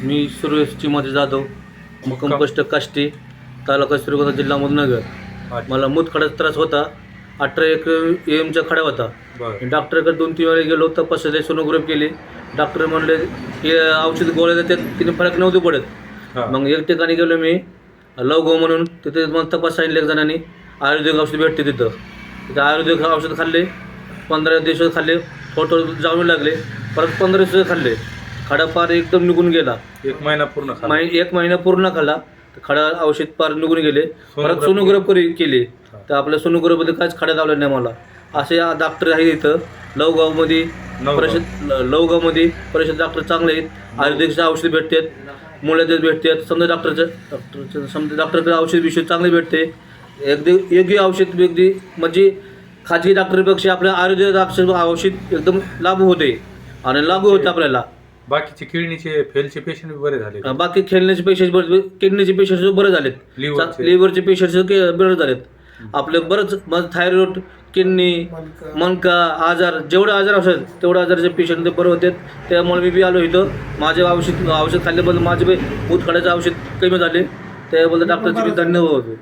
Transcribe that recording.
मी सुरेश चिमाजी जाधव मुक्काम पोस्ट काष्टी तालुका श्रीगोंदा जिल्हा अहमदनगर अच्छा. मला मूतखड्याचा त्रास होता अठरा एक एमचा खडा होता. डॉक्टरकडे दोन तीन वेळा गेलो तपासले सोनोग्राफ केली. डॉक्टर म्हणले की औषध गोळ्या देतात तिने फरक नव्हते पडत. मग एक ठिकाणी गेलो मी लवगो म्हणून तिथे मग तपास सांगितलं एक जणांनी आयुर्वेदिक औषध भेटते तिथं. तिथं आयुर्वेदिक औषध खाल्ले पंधरा दिवस खाल्ले फोटो जाऊ लागले परत पंधरा दिवस खाल्ले. खडा पार एकदम निघून गेला. एक महिना पूर्ण खाल्ला. मै एक महिना पूर्ण खाल्ला तर खडा औषध पार निघून गेले. परत सोनोग्राफी केली. तर आपल्या सोनोग्राफमध्ये काहीच खडा लावला नाही मला असे डॉक्टर आहे इथं. लवगावमध्ये लवगाव. परिषद ल- लवगावमध्ये परिषद डॉक्टर चांगले आहेत. आयुर्वेदिकचे औषध भेटतात. मुळ्याचे भेटतात. समजा डॉक्टरचं डॉक्टरचं समजा डॉक्टरकडे औषध विषय चांगले भेटते. अगदी योग्य औषध अगदी म्हणजे खाजगी डॉक्टरपेक्षा आपल्या आयुर्वेदिक औषध औषध एकदम लागू होते. आणि लागू होते आपल्याला. बाकीचे किडनीचे फेलचे पेशंट बरे झाले अं, बाकी खेळण्याचे पेशंट बरे किडनीचे पेशंट बरे झालेत. लिव्हरचे. लिव्हरचे पेशंट बरे झालेत. आपले बरंच थायरॉइड किडनी मनका आजार जेवढे आजार असतात तेवढे आजारचे पेशंट ते बरे होते त्यामुळे मी बी आलो इथं. माझे औषध औषध खाल्ल्याबद्दल माझे बी भूतखड्याचे औषध कमी झाले. त्याबद्दल डॉक्टरचे मी धन्यवाद होतो.